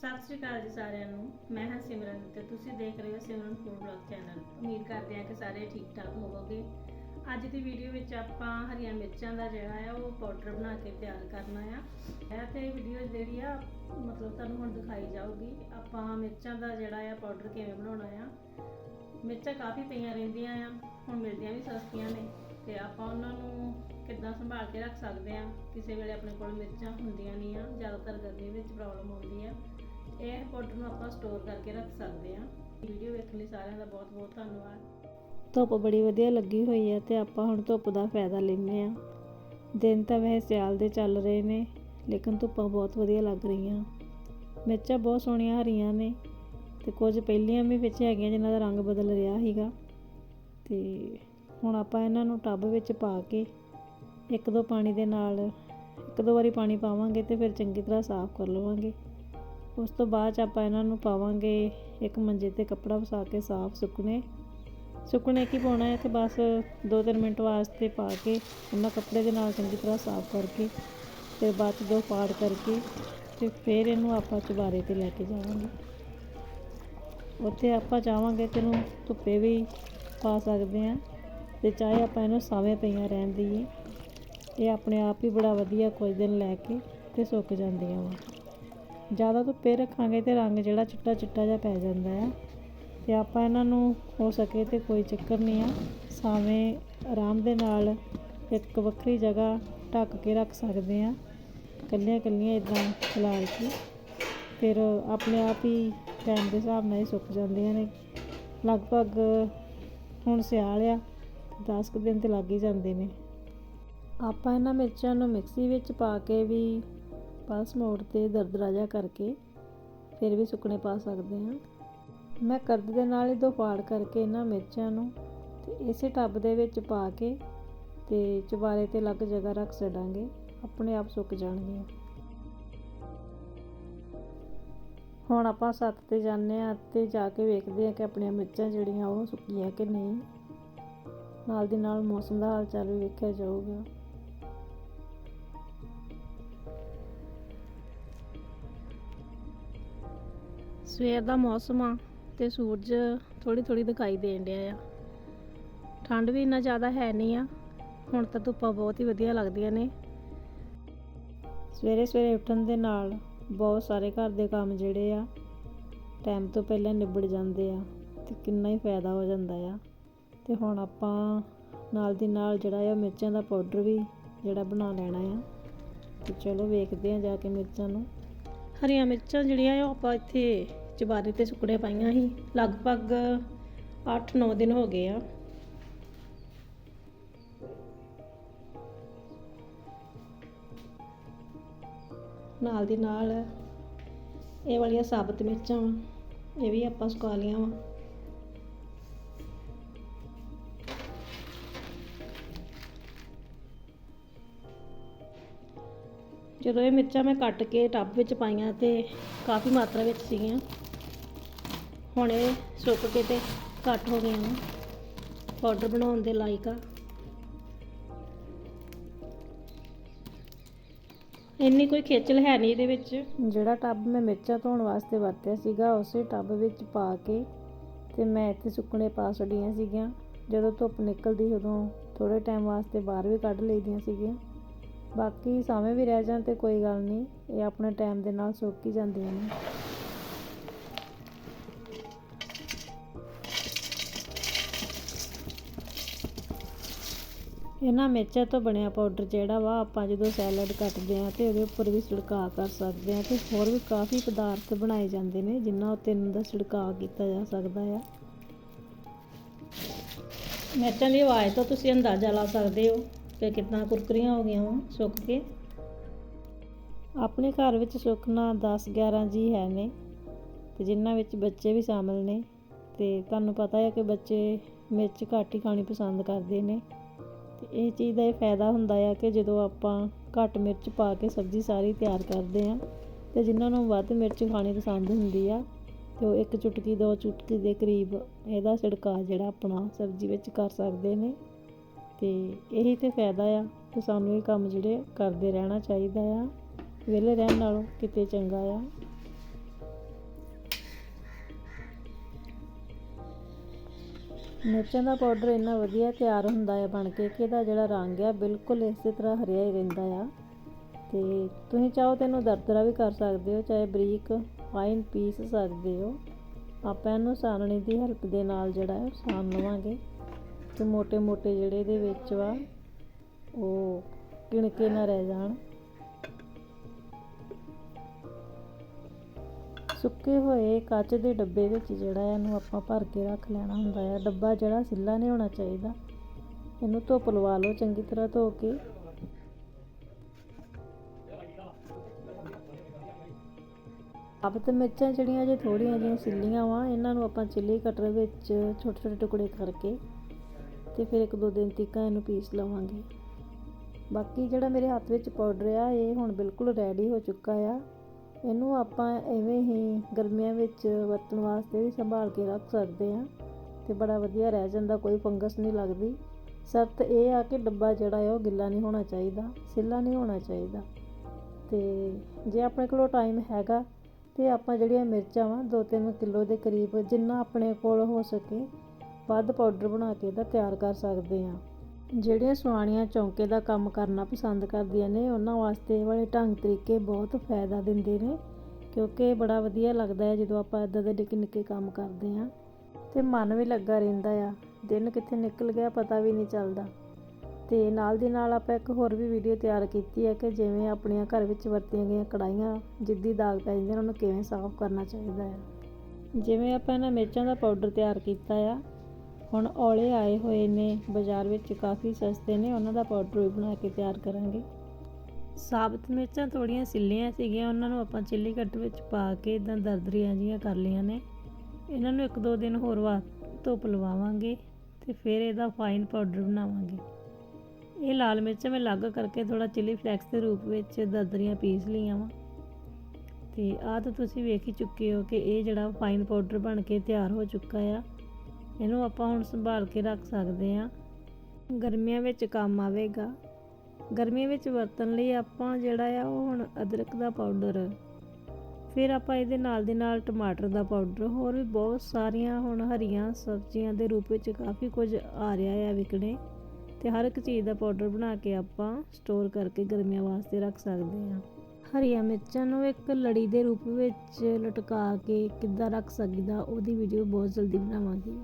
ਸਤਿ ਸ਼੍ਰੀ ਅਕਾਲ ਜੀ ਸਾਰਿਆਂ ਨੂੰ। ਮੈਂ ਹਾਂ ਸਿਮਰਨ ਤੇ ਤੁਸੀਂ ਦੇਖ ਰਹੇ ਹੋ ਸਿਮਰਨ ਫੂਡ ਬਲੌਗ ਚੈਨਲ। ਉਮੀਦ ਕਰਦੇ ਹਾਂ ਕਿ ਸਾਰੇ ਠੀਕ ਠਾਕ ਹੋਵੋਗੇ। ਅੱਜ ਦੀ ਵੀਡੀਓ ਵਿੱਚ ਆਪਾਂ ਹਰੀਆਂ ਮਿਰਚਾਂ ਦਾ ਜਿਹੜਾ ਆ, ਉਹ ਪਾਊਡਰ ਬਣਾ ਕੇ ਤਿਆਰ ਕਰਨਾ ਆ। ਇਹ ਤੇ ਵੀਡੀਓ ਜਿਹੜੀ ਆ, ਮਤਲਬ ਤੁਹਾਨੂੰ ਹੁਣ ਦਿਖਾਈ ਜਾਊਗੀ, ਆਪਾਂ ਮਿਰਚਾਂ ਦਾ ਜਿਹੜਾ ਆ, ਪਾਊਡਰ ਕਿਵੇਂ ਬਣਾਉਣਾ ਆ। ਮਿਰਚਾਂ ਕਾਫੀ ਪਈਆਂ ਰਹਿੰਦੀਆਂ ਆ, ਹੁਣ ਮਿਲਦੀਆਂ ਵੀ ਸਸਤੀਆਂ ਨੇ। ਤੇ ਆਪਾਂ ਉਹਨਾਂ ਨੂੰ ਕਿੱਦਾਂ ਸੰਭਾਲ ਕੇ ਰੱਖ ਸਕਦੇ ਆ? ਕਿਸੇ ਵੇਲੇ ਆਪਣੇ ਕੋਲ ਮਿਰਚਾਂ ਹੁੰਦੀਆਂ ਨਹੀਂ ਆ, ਜ਼ਿਆਦਾਤਰ ਗਰਮੀ ਵਿੱਚ ਪ੍ਰੋਬਲਮ ਆਉਂਦੀ ਆ ਇਹ ਪਾਊਡਰ ਨੂੰ ਆਪਾਂ ਸਟੋਰ ਕਰਕੇ ਰੱਖ ਸਕਦੇ ਹਾਂ। ਵੀਡੀਓ ਵੇਖਣ ਲਈ ਸਾਰਿਆਂ ਦਾ ਬਹੁਤ ਬਹੁਤ ਧੰਨਵਾਦ। ਧੁੱਪ ਬੜੀ ਵਧੀਆ ਲੱਗੀ ਹੋਈ ਹੈ ਤੇ ਆਪਾਂ ਹੁਣ ਧੁੱਪ ਦਾ ਫਾਇਦਾ ਲੈਂਦੇ ਆ ਦਿਨ ਤਾਂ ਵੈਸੇ ਸਿਆਲ ਦੇ ਚੱਲ ਰਹੇ ਨੇ, ਲੇਕਿਨ ਧੁੱਪਾਂ ਬਹੁਤ ਵਧੀਆ ਲੱਗ ਰਹੀਆਂ। ਮਿਰਚਾਂ ਬਹੁਤ ਸੋਹਣੀਆਂ ਹਰੀਆਂ ਨੇ ਤੇ ਕੁਝ ਪਹਿਲੀਆਂ ਵੀ ਵਿੱਚ ਹੈਗੀਆਂ ਜਿਨ੍ਹਾਂ ਦਾ ਰੰਗ ਬਦਲ ਰਿਹਾ ਸੀਗਾ। ਤੇ ਹੁਣ ਆਪਾਂ ਇਹਨਾਂ ਨੂੰ ਟੱਬ ਵਿੱਚ ਪਾ ਕੇ ਇੱਕ ਦੋ ਪਾਣੀ ਦੇ ਨਾਲ ਇੱਕ ਦੋ ਵਾਰੀ ਪਾਣੀ ਪਾਵਾਂਗੇ ਤੇ ਫਿਰ ਚੰਗੀ ਤਰ੍ਹਾਂ ਸਾਫ਼ ਕਰ ਲਵਾਂਗੇ। ਉਸ ਤੋਂ ਬਾਅਦ 'ਚ ਆਪਾਂ ਇਹਨਾਂ ਨੂੰ ਪਾਵਾਂਗੇ ਇੱਕ ਮੰਜੇ ਤੇ ਕੱਪੜਾ ਵਸਾ ਕੇ ਸਾਫ਼ ਸੁੱਕਣੇ। ਸੁੱਕਣੇ ਕੀ ਪਾਉਣਾ ਹੈ? ਤੇ ਬਸ 2-3 ਮਿੰਟ ਵਾਸਤੇ ਪਾ ਕੇ ਉਹਨਾਂ ਕੱਪੜੇ ਦੇ ਨਾਲ ਚੰਗੀ ਤਰ੍ਹਾਂ ਸਾਫ਼ ਕਰਕੇ ਤੇ ਬਾਅਦ 'ਚ ਦੋ ਪਾੜ ਕਰਕੇ ਤੇ ਫਿਰ ਇਹਨੂੰ ਆਪਾਂ ਚੁਬਾਰੇ ਤੇ ਲੈ ਕੇ ਜਾਵਾਂਗੇ। ਉੱਥੇ ਆਪਾਂ ਚਾਹਾਂਗੇ ਤੇ ਇਹਨੂੰ ਧੁੱਪੇ ਵੀ ਪਾ ਸਕਦੇ ਹਾਂ ਤੇ ਚਾਹੇ ਆਪਾਂ ਇਹਨੂੰ ਸਾਵੇਂ ਪਈਆਂ ਰਹਿਣ ਦਈਏ। ਇਹ ਆਪਣੇ ਆਪ ਹੀ ਬੜਾ ਵਧੀਆ ਕੁਝ ਦਿਨ ਲੈ ਕੇ ਤੇ ਸੁੱਕ ਜਾਂਦੀਆਂ ਵਾ। ਜ਼ਿਆਦਾ ਧੁੱਪੇ ਰੱਖਾਂਗੇ ਤੇ ਰੰਗ ਜਿਹੜਾ ਚਿੱਟਾ ਚਿੱਟਾ ਜਿਹਾ ਪੈ ਜਾਂਦਾ ਹੈ। ਤੇ ਆਪਾਂ ਇਹਨਾਂ ਨੂੰ ਹੋ ਸਕੇ ਤੇ ਕੋਈ ਚੱਕਰ ਨਹੀਂ ਆ। ਸਾਵੇਂ ਆਰਾਮ ਦੇ ਨਾਲ ਇੱਕ ਵੱਖਰੀ ਜਗ੍ਹਾ ਢੱਕ ਕੇ ਰੱਖ ਸਕਦੇ ਆ ਕੱਲੀਆਂ ਕੱਲੀਆਂ ਇਦਾਂ ਖਿਲਾਰ ਕੇ। ਫਿਰ ਆਪਣੇ ਆਪ ਹੀ ਟਾਈਮ ਦੇ ਹਿਸਾਬ ਨਾਲ ਹੀ ਸੁੱਕ ਜਾਂਦੀਆਂ ਨੇ। ਲਗਭਗ ਹੁਣ ਸਿਆਲ ਆ 10 ਕੁ ਦਿਨ ਤੇ ਲੱਗ ਹੀ ਜਾਂਦੇ ਨੇ। ਆਪਾਂ ਇਹਨਾਂ ਮਿਰਚਾਂ ਨੂੰ ਮਿਕਸੀ ਵਿੱਚ ਪਾ ਕੇ ਵੀ ਪਲਸ ਮੋੜ ਤੇ ਦਰਦਰਾ ਜਿਹਾ ਕਰਕੇ ਫਿਰ ਵੀ ਸੁੱਕਣੇ ਪਾ ਸਕਦੇ ਹਾਂ। ਮੈਂ ਕਰਦ ਦੇ ਨਾਲ ਹੀ ਦੋ ਪਾੜ ਕਰਕੇ ਇਹਨਾਂ ਮਿਰਚਾਂ ਨੂੰ ਤੇ ਇਸੇ ਟੱਬ ਦੇ ਵਿੱਚ ਪਾ ਕੇ ਤੇ ਚੁਬਾਰੇ ਤੇ ਅਲੱਗ ਜਗ੍ਹਾ ਰੱਖ ਛੱਡਾਂਗੇ। ਆਪਣੇ ਆਪ ਸੁੱਕ ਜਾਣਗੀਆਂ। ਹੁਣ ਆਪਾਂ ਸੱਤ ਤੇ ਜਾਂਦੇ ਆ ਤੇ ਜਾ ਕੇ ਵੇਖਦੇ ਆ ਕਿ ਆਪਣੀਆਂ ਮਿਰਚਾਂ ਜਿਹੜੀਆਂ ਉਹ ਸੁੱਕੀਆਂ ਕਿ ਨਹੀਂ। ਨਾਲ ਦੀ ਨਾਲ ਮੌਸਮ ਦਾ ਹਾਲ ਚਾਲ ਵੀ ਵੇਖਿਆ ਜਾਊਗਾ। ਸਵੇਰ ਦਾ ਮੌਸਮ ਆ ਤੇ ਸੂਰਜ ਥੋੜੀ ਥੋੜੀ ਦਿਖਾਈ ਦੇਣ ਡਿਆ ਆ। ਠੰਡ ਵੀ ਇੰਨਾ ਜ਼ਿਆਦਾ ਹੈ ਨਹੀਂ ਆ। ਹੁਣ ਤਾਂ ਧੁੱਪਾਂ ਬਹੁਤ ਹੀ ਵਧੀਆ ਲੱਗਦੀਆਂ ਨੇ। ਸਵੇਰੇ ਸਵੇਰੇ ਉੱਠਣ ਦੇ ਨਾਲ ਬਹੁਤ ਸਾਰੇ ਘਰ ਦੇ ਕੰਮ ਜਿਹੜੇ ਆ, ਟਾਈਮ ਤੋਂ ਪਹਿਲਾਂ ਨਿਬੜ ਜਾਂਦੇ ਆ ਤੇ ਕਿੰਨਾ ਹੀ ਫਾਇਦਾ ਹੋ ਜਾਂਦਾ ਆ। ਤੇ ਹੁਣ ਆਪਾਂ ਨਾਲ ਦੀ ਨਾਲ ਜਿਹੜਾ ਆ ਮਿਰਚਾਂ ਦਾ ਪਾਊਡਰ ਵੀ ਜਿਹੜਾ ਬਣਾ ਲੈਣਾ ਆ। ਤੇ ਚਲੋ ਵੇਖਦੇ ਆ ਜਾ ਕੇ ਮਿਰਚਾਂ ਨੂੰ। ਹਰੀਆਂ ਮਿਰਚਾਂ ਜਿਹੜੀਆਂ ਉਹ ਆਪਾਂ ਇੱਥੇ ਚਬਾਰੇ ਤੇ ਸੁੱਕਣੇ ਪਾਈਆਂ ਸੀ। ਲਗਭਗ 8-9 ਦਿਨ ਹੋ ਗਏ ਆ। ਨਾਲ ਦੀ ਨਾਲ ਇਹ ਵਾਲੀਆਂ ਸਾਬਤ ਮਿਰਚਾਂ, ਇਹ ਵੀ ਆਪਾਂ ਸੁਕਾ ਲਈਆਂ ਵਾ। ਜਦੋਂ ਇਹ ਮਿਰਚਾਂ ਮੈਂ ਕੱਟ ਕੇ ਟੱਬ ਵਿੱਚ ਪਾਈਆਂ ਤੇ ਕਾਫੀ ਮਾਤਰਾ ਵਿੱਚ ਸੀਗੀਆਂ, ਹੁਣ ਇਹ ਸੁੱਕ ਕੇ ਤੇ ਘੱਟ ਹੋ ਗਈਆਂ ਨੇ। ਪਾਊਡਰ ਬਣਾਉਣ ਦੇ ਲਾਇਕ ਆ। ਇੰਨੀ ਕੋਈ ਖੇਚਲ ਹੈ ਨਹੀਂ ਇਹਦੇ ਵਿੱਚ। ਜਿਹੜਾ ਟੱਬ ਮੈਂ ਮਿਰਚਾਂ ਧੋਣ ਵਾਸਤੇ ਵਰਤਿਆ ਸੀਗਾ, ਉਸੇ ਟੱਬ ਵਿੱਚ ਪਾ ਕੇ ਤੇ ਮੈਂ ਇੱਥੇ ਸੁੱਕਣੇ ਪਾ ਛੱਡੀਆਂ ਸੀਗੀਆਂ। ਜਦੋਂ ਧੁੱਪ ਨਿਕਲਦੀ, ਉਦੋਂ ਥੋੜੇ ਟਾਈਮ ਵਾਸਤੇ ਬਾਹਰ ਵੀ ਕੱਢ ਲਈਦੀਆਂ ਸੀਗੀਆਂ। ਬਾਕੀ ਸਾਵੇਂ ਵੀ ਰਹਿ ਜਾਣ ਤੇ ਕੋਈ ਗੱਲ ਨਹੀਂ, ਇਹ ਆਪਣੇ ਟਾਈਮ ਦੇ ਨਾਲ ਸੁੱਕ ਹੀ ਜਾਂਦੀਆਂ ਨੇ। ਇਹਨਾਂ ਮਿਰਚਾਂ ਤੋਂ ਬਣਿਆ ਪਾਊਡਰ ਜਿਹੜਾ ਵਾ, ਆਪਾਂ ਜਦੋਂ ਸੈਲਡ ਕੱਟਦੇ ਆ ਤੇ ਉਹਦੇ ਉੱਪਰ ਵੀ ਛਿੜਕਾਅ ਕਰ ਸਕਦੇ ਆ ਤੇ ਹੋਰ ਵੀ ਕਾਫੀ ਪਦਾਰਥ ਬਣਾਏ ਜਾਂਦੇ ਨੇ ਜਿਨ੍ਹਾਂ ਉੱਤੇ ਇਹਨਾਂ ਦਾ ਛਿੜਕਾਅ ਕੀਤਾ ਜਾ ਸਕਦਾ ਆ। ਮਿਰਚਾਂ ਦੀ ਆਵਾਜ਼ ਤੋਂ ਤੁਸੀਂ ਅੰਦਾਜ਼ਾ ਲਾ ਸਕਦੇ ਹੋ। ਕਿ ਕਿੰਨਾ ਕੁਰਕਰੀਆਂ ਹੋ ਗਈਆਂ ਵਾ, ਸੁੱਕ ਕੇ। ਆਪਣੇ ਘਰ ਵਿੱਚ ਸੁੱਕਣਾ 10 11 ਜੀ ਹੈ ਨੇ, ਤੇ ਜਿਨ੍ਹਾਂ ਵਿੱਚ ਬੱਚੇ ਵੀ ਸ਼ਾਮਲ ਨੇ, ਤੇ ਤੁਹਾਨੂੰ ਪਤਾ ਹੈ ਕਿ ਬੱਚੇ ਮਿਰਚ ਘੱਟ ਹੀ ਖਾਣੀ ਪਸੰਦ ਕਰਦੇ ਨੇ। ਤੇ ਇਹ ਚੀਜ਼ ਦਾ ਇਹ ਫਾਇਦਾ ਹੁੰਦਾ ਆ ਕਿ ਜਦੋਂ ਆਪਾਂ ਘੱਟ ਮਿਰਚ ਪਾ ਕੇ ਸਬਜ਼ੀ ਸਾਰੀ ਤਿਆਰ ਕਰਦੇ ਆ ਤੇ ਜਿਨ੍ਹਾਂ ਨੂੰ ਵੱਧ ਮਿਰਚ ਖਾਣੀ ਪਸੰਦ ਹੁੰਦੀ ਆ, ਤੇ ਉਹ ਇੱਕ ਚੁਟਕੀ, ਦੋ ਚੁਟਕੀ ਦੇ ਕਰੀਬ ਇਹਦਾ ਛਿੜਕਾਅ ਜਿਹੜਾ ਆਪਣਾ ਸਬਜ਼ੀ ਵਿੱਚ ਕਰ ਸਕਦੇ ਨੇ। ਅਤੇ ਇਹੀ ਤਾਂ ਫਾਇਦਾ ਆ ਕਿ ਸਾਨੂੰ ਇਹ ਕੰਮ ਜਿਹੜੇ ਕਰਦੇ ਰਹਿਣਾ ਚਾਹੀਦਾ ਆ, ਵਿਹਲੇ ਰਹਿਣ ਨਾਲੋਂ ਕਿਤੇ ਚੰਗਾ ਆ। ਮਿਰਚਾਂ ਦਾ ਪਾਊਡਰ ਇੰਨਾ ਵਧੀਆ ਤਿਆਰ ਹੁੰਦਾ ਹੈ ਬਣ ਕੇ ਕਿ ਇਹਦਾ ਜਿਹੜਾ ਰੰਗ ਆ ਬਿਲਕੁਲ ਇਸੇ ਤਰ੍ਹਾਂ ਹਰਿਆ ਹੀ ਰਹਿੰਦਾ ਆ। ਤੇ ਤੁਸੀਂ ਚਾਹੋ ਤੈਨੂੰ ਦਰਦਰਾ ਵੀ ਕਰ ਸਕਦੇ ਹੋ, ਚਾਹੇ ਬਰੀਕ ਫਾਈਨ ਪੀਸ ਸਕਦੇ ਹੋ। ਆਪਾਂ ਇਹਨੂੰ ਸਾਨਣੀ ਦੀ ਹੈਲਪ ਦੇ ਨਾਲ ਜਿਹੜਾ ਹੈ ਸਾਨ ਲਵਾਂਗੇ। ਤੇ ਮੋਟੇ ਮੋٹੇ ਜਿਹੜੇ ਇਹਦੇ ਵਿੱਚ ਵਾ, ਉਹ ਕਿਣਕੇ ਨਾ ਰਹਿ ਜਾਣ। ਸੁੱਕੇ ਹੋਏ ਕੱਚ ਦੇ ਡੱਬੇ ਵਿੱਚ ਜਿਹੜਾ ਇਹਨੂੰ ਆਪਾਂ ਭਰ ਕੇ ਰੱਖ ਲੈਣਾ ਹੁੰਦਾ ਹੈ ਡੱਬਾ ਜਿਹੜਾ ਸਿੱਲਾ ਨਹੀਂ ਹੋਣਾ ਚਾਹੀਦਾ। ਇਹਨੂੰ ਧੁੱਪ ਲਵਾ ਲਓ, ਚੰਗੀ ਤਰ੍ਹਾਂ ਧੋ ਕੇ। ਸਾਬਤ ਮਿਰਚਾਂ ਜਿਹੜੀਆਂ ਜੇ ਥੋੜੀਆਂ ਜਿਹੀਆਂ ਸਿੱਲੀਆਂ ਵਾ, ਇਹਨਾਂ ਨੂੰ ਆਪਾਂ ਚਿੱਲੀ ਕਟਰ ਵਿੱਚ ਛੋਟੇ ਛੋਟੇ ਟੁਕੜੇ ਕਰਕੇ ਤੇ ਫਿਰ ਇੱਕ ਦੋ ਦਿਨ ਤੱਕ ਇਹਨੂੰ ਪੀਸ ਲਵਾਂਗੇ। ਬਾਕੀ ਜਿਹੜਾ ਮੇਰੇ ਹੱਥ ਵਿੱਚ ਪਾਊਡਰ ਆ, ਇਹ ਹੁਣ ਬਿਲਕੁਲ ਰੈਡੀ ਹੋ ਚੁੱਕਾ ਆ। ਇਹਨੂੰ ਆਪਾਂ ਐਵੇਂ ਹੀ ਗਰਮੀਆਂ ਵਿੱਚ ਵਰਤਣ ਵਾਸਤੇ ਵੀ ਸੰਭਾਲ ਕੇ ਰੱਖ ਸਕਦੇ ਆ ਤੇ ਬੜਾ ਵਧੀਆ ਰਹਿ ਜਾਂਦਾ, ਕੋਈ ਫੰਗਸ ਨਹੀਂ ਲੱਗਦੀ। ਸ਼ਰਤ ਇਹ ਆ ਕਿ ਡੱਬਾ ਜਿਹੜਾ ਹੈ ਉਹ ਗਿੱਲਾ ਨਹੀਂ ਹੋਣਾ ਚਾਹੀਦਾ, ਸਿੱਲਾ ਨਹੀਂ ਹੋਣਾ ਚਾਹੀਦਾ। ਤੇ ਜੇ ਆਪਣੇ ਕੋਲ ਟਾਈਮ ਹੈਗਾ ਤੇ ਆਪਾਂ ਜਿਹੜੀਆਂ ਮਿਰਚਾਂ ਵਾ 2-3 ਕਿਲੋ ਦੇ ਕਰੀਬ, ਜਿੰਨਾ ਆਪਣੇ ਕੋਲ ਹੋ ਸਕੇ ਵੱਧ ਪਾਊਡਰ ਬਣਾ ਕੇ ਇਹਦਾ ਤਿਆਰ ਕਰ ਸਕਦੇ ਹਾਂ। ਜਿਹੜੀਆਂ ਸੁਆਣੀਆਂ ਚੌਂਕੇ ਦਾ ਕੰਮ ਕਰਨਾ ਪਸੰਦ ਕਰਦੀਆਂ ਨੇ, ਉਹਨਾਂ ਵਾਸਤੇ ਇਹ ਵਾਲੇ ਢੰਗ ਤਰੀਕੇ ਬਹੁਤ ਫਾਇਦਾ ਦਿੰਦੇ ਨੇ, ਕਿਉਂਕਿ ਬੜਾ ਵਧੀਆ ਲੱਗਦਾ ਹੈ ਜਦੋਂ ਆਪਾਂ ਇਦਾਂ ਦੇ ਨਿੱਕੇ ਨਿੱਕੇ ਕੰਮ ਕਰਦੇ ਹਾਂ। ਤੇ ਮਨ ਵੀ ਲੱਗਾ ਰਹਿੰਦਾ ਆ, ਦਿਨ ਕਿੱਥੇ ਨਿਕਲ ਗਿਆ ਪਤਾ ਵੀ ਨਹੀਂ ਚੱਲਦਾ। ਤੇ ਨਾਲ ਦੀ ਨਾਲ ਆਪਾਂ ਇੱਕ ਹੋਰ ਵੀ ਵੀਡੀਓ ਤਿਆਰ ਕੀਤੀ ਹੈ ਕਿ ਜਿਵੇਂ ਆਪਣੀਆਂ ਘਰ ਵਿੱਚ ਵਰਤੀਆਂ ਗਈਆਂ ਕੜਾਈਆਂ ਜਿੱਦੀ ਦਾਗ ਪੈ ਜਾਂਦੇ ਨੇ ਉਹਨੂੰ ਕਿਵੇਂ ਸਾਫ਼ ਕਰਨਾ ਚਾਹੀਦਾ ਹੈ। ਜਿਵੇਂ ਆਪਾਂ ਇਹਨਾਂ ਮਿਰਚਾਂ ਦਾ ਪਾਊਡਰ ਤਿਆਰ ਕੀਤਾ ਆ ਹੁਣ ਔਲੇ ਆਏ ਹੋਏ ਨੇ, ਬਾਜ਼ਾਰ ਵਿੱਚ ਕਾਫੀ ਸਸਤੇ ਨੇ, ਉਹਨਾਂ ਦਾ ਪਾਊਡਰ ਵੀ ਬਣਾ ਕੇ ਤਿਆਰ ਕਰਾਂਗੇ। ਸਾਬਤ ਮਿਰਚਾਂ ਥੋੜੀਆਂ ਸਿੱਲੀਆਂ ਸੀਗੀਆਂ, ਉਹਨਾਂ ਨੂੰ ਆਪਾਂ ਚਿੱਲੀ ਕੱਟ ਵਿੱਚ ਪਾ ਕੇ ਇਦਾਂ ਦਰਦਰੀਆਂ ਜੀਆਂ ਕਰ ਲਈਆਂ ਨੇ। ਇਹਨਾਂ ਨੂੰ ਇੱਕ ਦੋ ਦਿਨ ਹੋਰ ਵਾ ਧੁੱਪ ਲਵਾਵਾਂਗੇ ਤੇ ਫਿਰ ਇਹਦਾ ਫਾਈਨ ਪਾਊਡਰ ਬਣਾਵਾਂਗੇ। ਇਹ ਲਾਲ ਮਿਰਚਾਂ ਮੈਂ ਅਲੱਗ ਕਰਕੇ ਥੋੜਾ ਚਿੱਲੀ ਫਲੈਕਸ ਦੇ ਰੂਪ ਵਿੱਚ ਦਰਦਰੀਆਂ ਪੀਸ ਲਈਆਂ ਵਾ। ਤੇ ਆਹ ਤਾਂ ਤੁਸੀਂ ਵੇਖ ਹੀ ਚੁੱਕੇ ਹੋ ਕਿ ਇਹ ਜਿਹੜਾ ਫਾਈਨ ਪਾਊਡਰ ਬਣ ਕੇ ਤਿਆਰ ਹੋ ਚੁੱਕਾ ਆ। ਇਹਨੂੰ ਆਪਾਂ ਹੁਣ ਸੰਭਾਲ ਕੇ ਰੱਖ ਸਕਦੇ ਆ ਗਰਮੀਆਂ ਵਿੱਚ ਕੰਮ ਆਵੇਗਾ। ਗਰਮੀਆਂ ਵਿੱਚ ਵਰਤਣ ਲਈ ਆਪਾਂ ਜਿਹੜਾ ਆ ਉਹ ਹੁਣ ਅਦਰਕ ਦਾ ਪਾਊਡਰ ਫਿਰ ਆਪਾਂ ਇਹਦੇ ਨਾਲ ਦੇ ਨਾਲ ਟਮਾਟਰ ਦਾ ਪਾਊਡਰ ਹੋਰ ਵੀ ਬਹੁਤ ਸਾਰੀਆਂ ਹੁਣ ਹਰੀਆਂ ਸਬਜ਼ੀਆਂ ਦੇ ਰੂਪ ਵਿੱਚ ਕਾਫੀ ਕੁਝ ਆ ਰਿਹਾ ਆ ਵਿਕਣੇ। ਤੇ ਹਰ ਇੱਕ ਚੀਜ਼ ਦਾ ਪਾਊਡਰ ਬਣਾ ਕੇ ਆਪਾਂ ਸਟੋਰ ਕਰਕੇ ਗਰਮੀਆਂ ਵਾਸਤੇ ਰੱਖ ਸਕਦੇ ਹਾਂ। ਹਰੀਆਂ ਮਿਰਚਾਂ ਨੂੰ ਇੱਕ ਲੜੀ ਦੇ ਰੂਪ ਵਿੱਚ ਲਟਕਾ ਕੇ ਕਿੱਦਾਂ ਰੱਖ ਸਕੀਦਾ, ਉਹਦੀ ਵੀਡੀਓ ਬਹੁਤ ਜਲਦੀ ਬਣਾਵਾਂਗੀ।